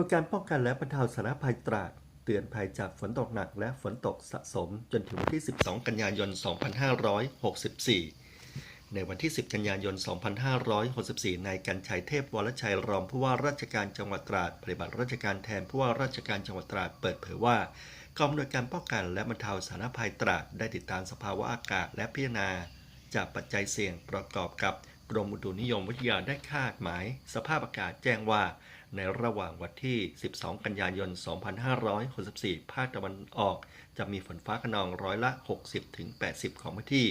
วยการป้องกันและบรรเทาสาธารณภัยตราด เตือนภัยจากฝนตกหนักและฝนตกสะสม จนถึงวันที่ 12 กันยายน 2564 ในวันที่ 10 กันยายน 2564 นายกันชัยเทพวรชัยรองผู้ว่าราชการจังหวัดตราด ปฏิบัติราชการแทนผู้ว่าราชการจังหวัดตราดเปิดเผยว่ากองอำนวยการป้องกันและบรรเทาสาธารณภัยตราดได้ติดตามสภาวะอากาศและพิจารณา จากปัจจัยเสี่ยงประกอบกับกรมอุตุนิยมวิทยาได้คาดหมาย สภาพอากาศแจ้งว่า ในระหว่างวันที่ 12 กันยายน 2564 ภาคตะวันออก จะมีฝนฟ้าขนองร้อยละ 60-80 ของพื้นที่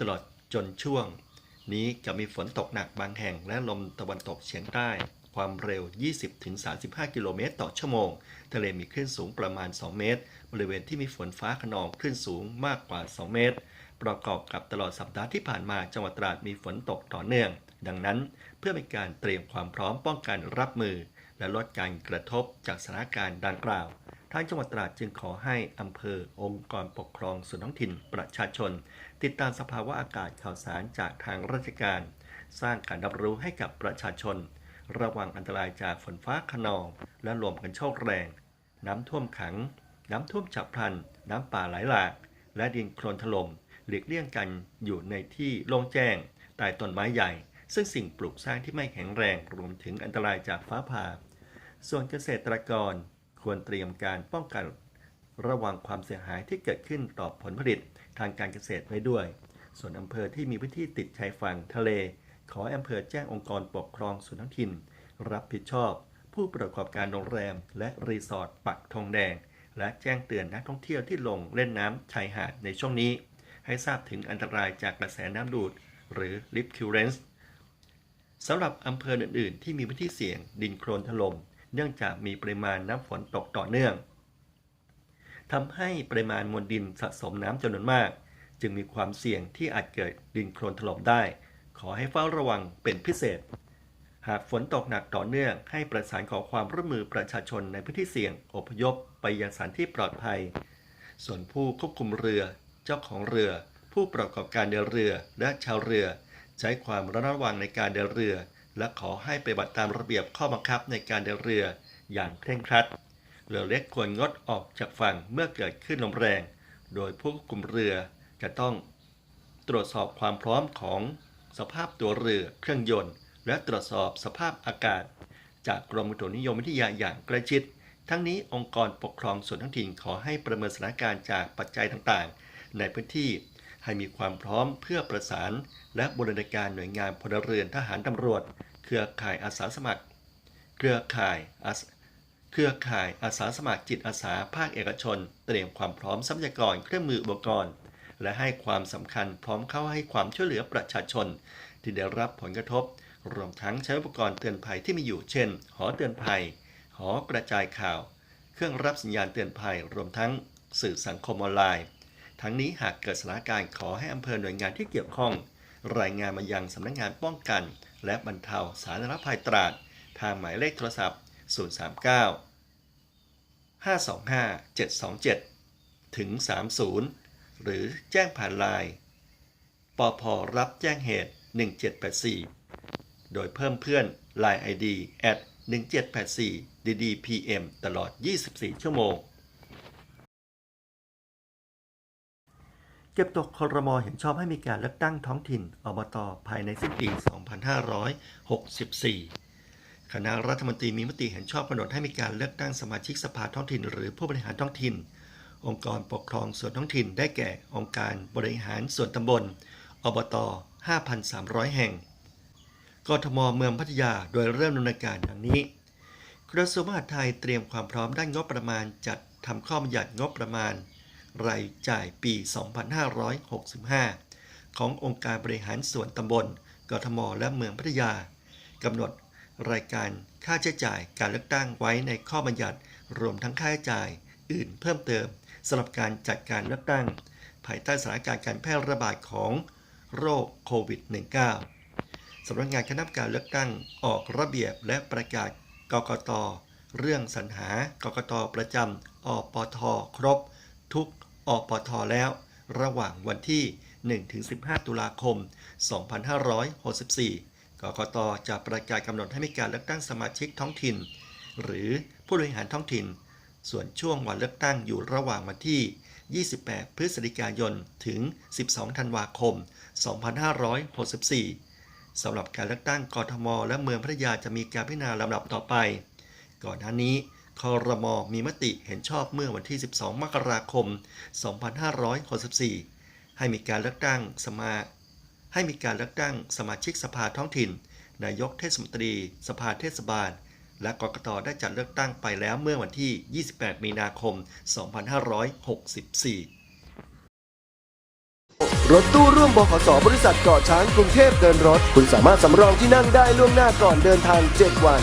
ตลอดจนช่วง นี้จะมีฝนตกหนักบางแห่งและลมตะวันตกเฉียงใต้ ความเร็ว 20-35 กิโลเมตรต่อชั่วโมง ทะเลมีคลื่นสูงประมาณ 2 เมตร บริเวณที่มีฝนฟ้าขนองคลื่นสูงมากกว่า 2 เมตร ประกอบกับตลอดสัปดาห์ที่ผ่านมาจังหวัดตราดมีฝนตกต่อเนื่อง ดังนั้น เพื่อเป็นการเตรียมความพร้อมป้องกันรับมือ และลดการกระทบจากสถานการณ์ดังกล่าวทางจังหวัดตราดจึงขอให้อำเภอองค์กรปกครองส่วนท้องถิ่นประชาชน ติดตามสภาวะอากาศข่าวสารจากทางราชการ สร้างการรับรู้ให้กับประชาชน ระวังอันตรายจากฝนฟ้าขนอง และลมกันโชกแรง น้ำท่วมขัง น้ำท่วมฉับพลัน น้ำป่าไหลหลาก และดินโคลนถล่มหลีกเลี่ยงกันอยู่ในที่โล่งแจ้งใต้ต้นไม้ใหญ่ ซึ่งสิ่งปลูกสร้างที่ไม่แข็งแรงรวมถึงอันตรายจากฟ้าผ่า ส่วนเกษตรกรควรเตรียมการป้องกัน ระวังความเสียหายที่เกิดขึ้นต่อผลผลิตทางการเกษตรไว้ด้วย ส่วนอำเภอที่มีพื้นที่ติดชายฝั่งทะเล ขออำเภอแจ้งองค์กรปกครองส่วนท้องถิ่น รับผิดชอบ ผู้ประกอบการโรงแรม และรีสอร์ทปักธงแดง และแจ้งเตือนนักท่องเที่ยวที่ลงเล่นน้ำชายหาดในช่วงนี้ ให้ทราบถึงอันตรายจากกระแสน้ำดูด หรือ Lip Currents สำหรับอำเภออื่นๆ ที่มีพื้นที่เสี่ยงดินโคลนถล่มเนื่องจากมีปริมาณน้ำฝนตกต่อเนื่องทำให้ปริมาณมวลดินสะสมน้ำจำนวนมาก จึงมีความเสี่ยงที่อาจเกิดดินโคลนถล่มได้ ขอให้เฝ้าระวังเป็นพิเศษ หากฝนตกหนักต่อเนื่อง ให้ประสานขอความร่วมมือประชาชนในพื้นที่เสี่ยงอพยพไปยังสถานที่ปลอดภัย ส่วนผู้ควบคุมเรือ เจ้าของเรือ ผู้ประกอบการเดินเรือและชาวเรือ ใช้ความระมัดระวังในการเดินเรือ และขอให้ปฏิบัติตามระเบียบข้อบังคับในการเดินเรืออย่างเคร่งครัด เรือเล็กควรงดออกจากฝั่งเมื่อเกิดขึ้นลมแรง โดยผู้ควบคุมเรือจะต้อง ตรวจสอบความพร้อมของสภาพตัวเรือเครื่องยนต์ และตรวจสอบสภาพอากาศ จากกรมอุตุนิยมวิทยาอย่างใกล้ชิด ทั้งนี้องค์กรปกครองส่วนท้องถิ่นขอให้ประเมินสถานการณ์จากปัจจัยต่างๆ ในพื้นที่ ให้มีความพร้อมเพื่อประสาน และบริการหน่วยงานพลเรือนทหารตำรวจ เครือข่ายอาสาสมัคร เครือข่ายอาสเครือข่ายอาสาสมัครจิตอาสาภาคเอกชน เตรียมความพร้อมทรัพยากรเครื่องมืออุปกรณ์ และให้ความสำคัญพร้อมเข้าให้ความช่วยเหลือประชาชน ที่ได้รับผลกระทบ รวมทั้งใช้อุปกรณ์เตือนภัยที่มีอยู่เช่น หอเตือนภัย หอกระจายข่าว เครื่องรับสัญญาณเตือนภัย รวมทั้งสื่อสังคมออนไลน์ ทั้งนี้หากเกิดสถานการณ์ขอให้อำเภอหน่วยงานที่เกี่ยวข้อง รายงานมายังสำนักงานป้องกัน และบรรเทาสาธารณภัยตราด ทางหมายเลขโทรศัพท์ 039 525 727 ถึง 30 หรือแจ้งผ่านไลน์ปพรับแจ้งเหตุ 1784 โดยเพิ่มเพื่อน Line ID at 1784 ddpm ตลอด 24 ชั่วโมง เก็บตกคอรมอเห็นชอบให้มีการเลือกตั้งท้องถิ่นอบตภายในสิ้นปี 2564 คณะรัฐมนตรีมีมติเห็นชอบกำหนดให้มีการเลือกตั้งสมาชิกสภาท้องถิ่น หรือผู้บริหารท้องถิ่น องค์กรปกครองส่วนท้องถิ่น ได้แก่องค์การบริหารส่วนตำบล อบต 5,300 แห่ง กทมเมืองพัทยาโดยเริ่มดำเนินการดังนี้ กระทรวงมหาดไทยเตรียมความพร้อมด้านงบประมาณจัดทำข้อบัญญัติงบประมาณ รายจ่ายปี 2565 ขององค์การบริหารส่วนตำบล กทม และเมืองพัทยากำหนดรายการค่าใช้จ่ายการเลือกตั้งไว้ในข้อบัญญัติ รวมทั้งค่าใช้จ่ายอื่นเพิ่มเติมสำหรับการจัดการเลือกตั้ง ภายใต้สถานการณ์การแพร่ระบาดของโรคโควิด -19 สำนักงานคณะกรรมการเลือกตั้งออกระเบียบและประกาศกกต เรื่องสรรหากกตประจำอปท ครบ ทุก อปทแล้ว ระหว่างวันที่ 1-15 ตุลาคม 2564 กกตจะประกาศกำหนดให้มีการเลือกตั้งสมาชิกท้องถิ่น หรือผู้บริหารท้องถิ่น ส่วนช่วงวันเลือกตั้งอยู่ระหว่างวันที่ 28 พฤศจิกายน ถึง 12 ธันวาคม 2564 สำหรับการเลือกตั้งกทม และเมืองพัทยาจะมีการพิจารณาลำดับต่อไป ก่อนหน้านี้ คอรมอมีมติเห็นชอบเมื่อวันที่ 12 มกราคม 2564 ให้มีการเลือกตั้งสมาให้มีการเลือกตั้งสมาชิกสภาท้องถิ่น นายกเทศมนตรี สภาเทศบาล และกกตได้จัดเลือกตั้งไปแล้วเมื่อวันที่ 28 มีนาคม 2564รถตู้ร่วมบขสบริษัทเกาะช้างกรุงเทพเดินรถ คุณสามารถสำรองที่นั่งได้ล่วงหน้าก่อนเดินทาง 7 วัน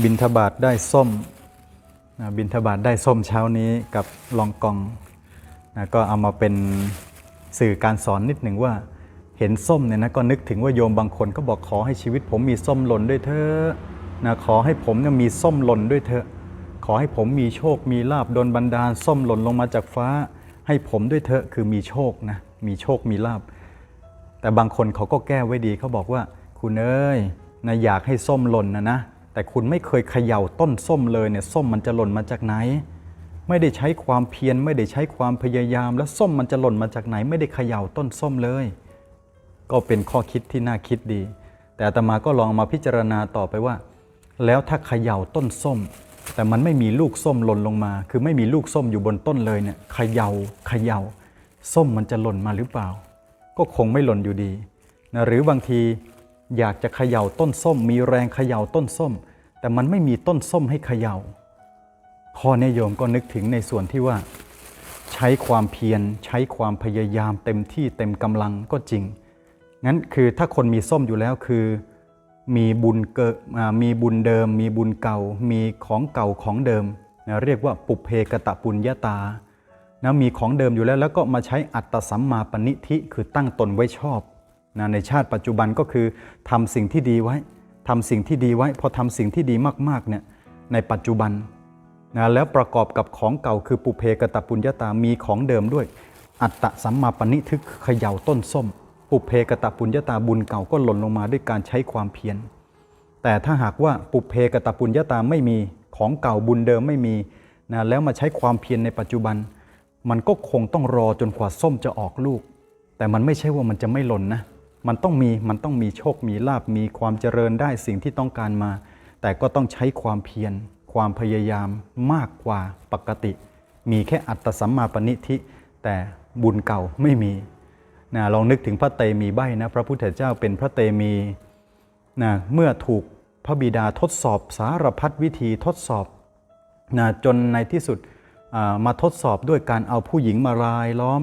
บินทบาทได้ส้มบินทบาทได้ส้มเช้านี้กับลองกองนะก็เอามาเป็นสื่อการสอนนิดหนึ่งว่าเห็นส้มเนี่ยนะก็นึกถึงว่าโยมบางคนก็บอกขอให้ชีวิตผมมีส้มหล่นด้วยเถอะนะขอให้ผมเนี่ยมีส้มหล่นด้วยเถอะ ขอให้ผมมีโชค มีลาบโดลบันดาลส้มหล่นลงมาจากฟ้า ให้ผมด้วยเถอะคือมีโชคนะมีโชคมีลาบ แต่บางคนเขาก็แก้ไว้ดีเขาบอกว่า คุณเอ้ยนะอยากให้ส้มหล่นนะนะ แต่คุณไม่เคยเขย่าต้นส้มเลยเนี่ยส้มมันจะหล่นมาจากไหน ไม่ได้ใช้ความเพียรไม่ได้ใช้ความพยายาม แล้วส้มมันจะหล่นมาจากไหน ไม่ได้เขย่าต้นส้มเลย ก็เป็นข้อคิดที่น่าคิดดี แต่อาตมาก็ลองมาพิจารณาต่อไปว่า แล้วถ้าเขย่าต้นส้ม แต่มันไม่มีลูกส้มหล่นลงมา คือไม่มีลูกส้มอยู่บนต้นเลยเนี่ยเขย่าเขย่าส้มมันจะหล่นมาหรือเปล่า ก็คงไม่หล่นอยู่ดีนะหรือบางที อยากจะเขย่าต้นส้ม มีแรงเขย่าต้นส้ม แต่มันไม่มีต้นส้มให้เขย่าข้อนิยมก็นึกถึงในส่วนที่ว่า ใช้ความเพียรใช้ความพยายามเต็มที่เต็มกำลังก็จริง งั้นคือถ้าคนมีส้มอยู่แล้วคือ มีบุญเกิดมีบุญเดิม มีบุญเก่า มีของเก่าของเดิมนะเรียกว่าปุเพกตะปุญญาตานะมีของเดิมอยู่แล้วแล้วก็มาใช้อัตตสัมมาปณิธิคือตั้งตนไว้ชอบ นะในชาติปัจจุบันก็คือทำสิ่งที่ดีไว้ทำสิ่งที่ดีไว้ พอทำสิ่งที่ดีมากๆเนี่ยในปัจจุบันนะแล้วประกอบกับของเก่าคือปุเพกตะปุญญาตามีของเดิมด้วย อัตตสัมมาปณิทึกเขย่าต้นส้ม ปุเพกตะปุญญาตาบุญเก่าก็หล่นลงมาด้วยการใช้ความเพียรแต่ถ้าหากว่าปุเพกตะปุญญาตาไม่มีของเก่าบุญเดิมไม่มีนะแล้วมาใช้ความเพียรในปัจจุบัน มันก็คงต้องรอจนกว่าส้มจะออกลูก แต่มันไม่ใช่ว่ามันจะไม่หล่นนะ มันต้องมีมันต้องมีโชคมีลาบมีความเจริญได้สิ่งที่ต้องการมา แต่ก็ต้องใช้ความเพียรความพยายามมากกว่าปกติ มีแค่อัตสัมมาปณิธิ แต่บุญเก่าไม่มีนะลองนึกถึงพระเตมีใบนะพระพุทธเจ้าเป็นพระเตมีนะเมื่อถูกพระบิดาทดสอบสารพัดวิธีทดสอบนะจนในที่สุดมาทดสอบด้วยการเอาผู้หญิงมารายล้อม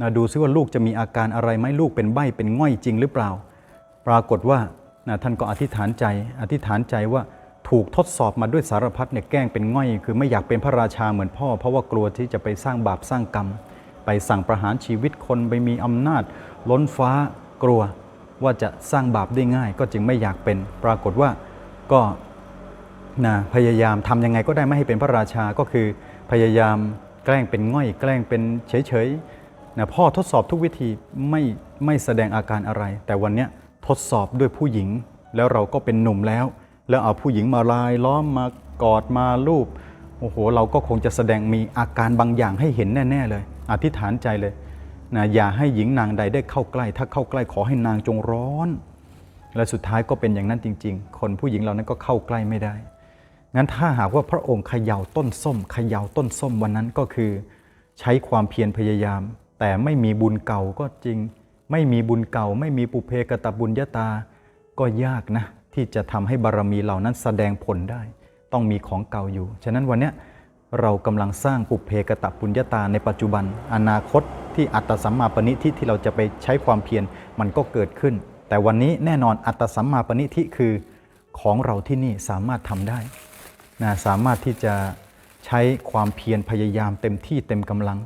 นะดูซิว่าลูกจะมีอาการอะไรไหมลูกเป็นใบ้เป็นง่อยจริงหรือเปล่า ปรากฏว่านะท่านก็อธิษฐานใจ อธิษฐานใจว่าถูกทดสอบมาด้วยสารพัดเนี่ยแกล้งเป็นง่อย คือไม่อยากเป็นพระราชาเหมือนพ่อ เพราะว่ากลัวที่จะไปสร้างบาปสร้างกรรม ไปสั่งประหารชีวิตคนไปมีอำนาจ ล้นฟ้ากลัวว่าจะสร้างบาปได้ง่าย ก็จึงไม่อยากเป็น ปรากฏว่าก็นะพยายามทำยังไงก็ได้ไม่ให้เป็นพระราชาก็คือพยายามแกล้งเป็นง่อย แกล้งเป็นเฉยๆ นะพ่อทดสอบทุกวิธีไม่ไม่แสดงอาการอะไร แต่วันนี้ทดสอบด้วยผู้หญิง แล้วเราก็เป็นหนุ่มแล้ว แล้วเอาผู้หญิงมาลายล้อมมากอดมาลูบโอ้โห เราก็คงจะแสดงมีอาการบางอย่างให้เห็นแน่ ๆ เลย อธิษฐานใจเลยนะอย่าให้หญิงนางใดได้เข้าใกล้ ถ้าเข้าใกล้ขอให้นางจงร้อน และสุดท้ายก็เป็นอย่างนั้นจริง ๆ คนผู้หญิงเหล่านั้นก็เข้าใกล้ไม่ได้ งั้นถ้าหากว่าพระองค์เขย่าต้นส้มเขย่าต้นส้มวันนั้นก็คือ ใช้ความเพียรพยายาม แต่ไม่มีบุญเก่าก็จริง ไม่มีบุญเก่า ไม่มีปุเพกตบุญญาตา ก็ยากนะ ที่จะทำให้บารมีเหล่านั้นแสดงผลได้ ต้องมีของเก่าอยู่ ฉะนั้นวันนี้เรากำลังสร้างปุเพกตปุญญาตาในปัจจุบัน อนาคตที่อัตตสัมมาปณิทิที่เราจะไปใช้ความเพียรมันก็เกิดขึ้น แต่วันนี้แน่นอนอัตตสัมมาปณิทิคือของเราที่นี่สามารถทำได้นะสามารถที่จะใช้ความเพียรพยายามเต็มที่เต็มกำลัง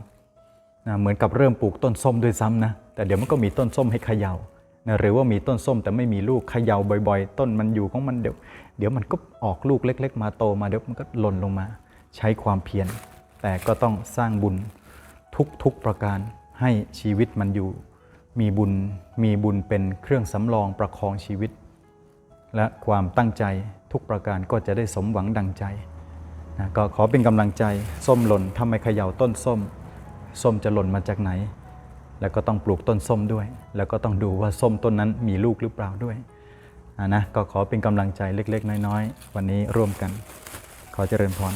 นะเหมือนกับเริ่มปลูกต้นส้มด้วยซ้ำนะ แต่เดี๋ยวมันก็มีต้นส้มให้เขยา่านะหรือว่ามีต้นส้มแต่ไม่มีลูกเขย่าบ่อย ๆ ต้นมันอยู่ของมันเดี๋ยว เดี๋ยวมันก็ออกลูกเล็ก ๆ มาโตมาเดี๋ยวมันก็หล่นลงมา ใช้ความเพียรแต่ก็ต้องสร้างบุญทุกๆประการให้ชีวิตมันอยู่ มีบุญมีบุญเป็นเครื่องสำรองประคองชีวิต และความตั้งใจทุกประการก็จะได้สมหวังดังใจนะก็ขอเป็นกำลังใจส้มหล่นทำไมเขย่าต้นส้ม ส้มจะหล่นมาจากไหน แล้วก็ต้องปลูกต้นส้มด้วย แล้วก็ต้องดูว่าส้มต้นนั้นมีลูกหรือเปล่าด้วยนะก็ขอเป็นกำลังใจเล็ก ๆ น้อย ๆ วันนี้ร่วมกัน ขอเจริญพร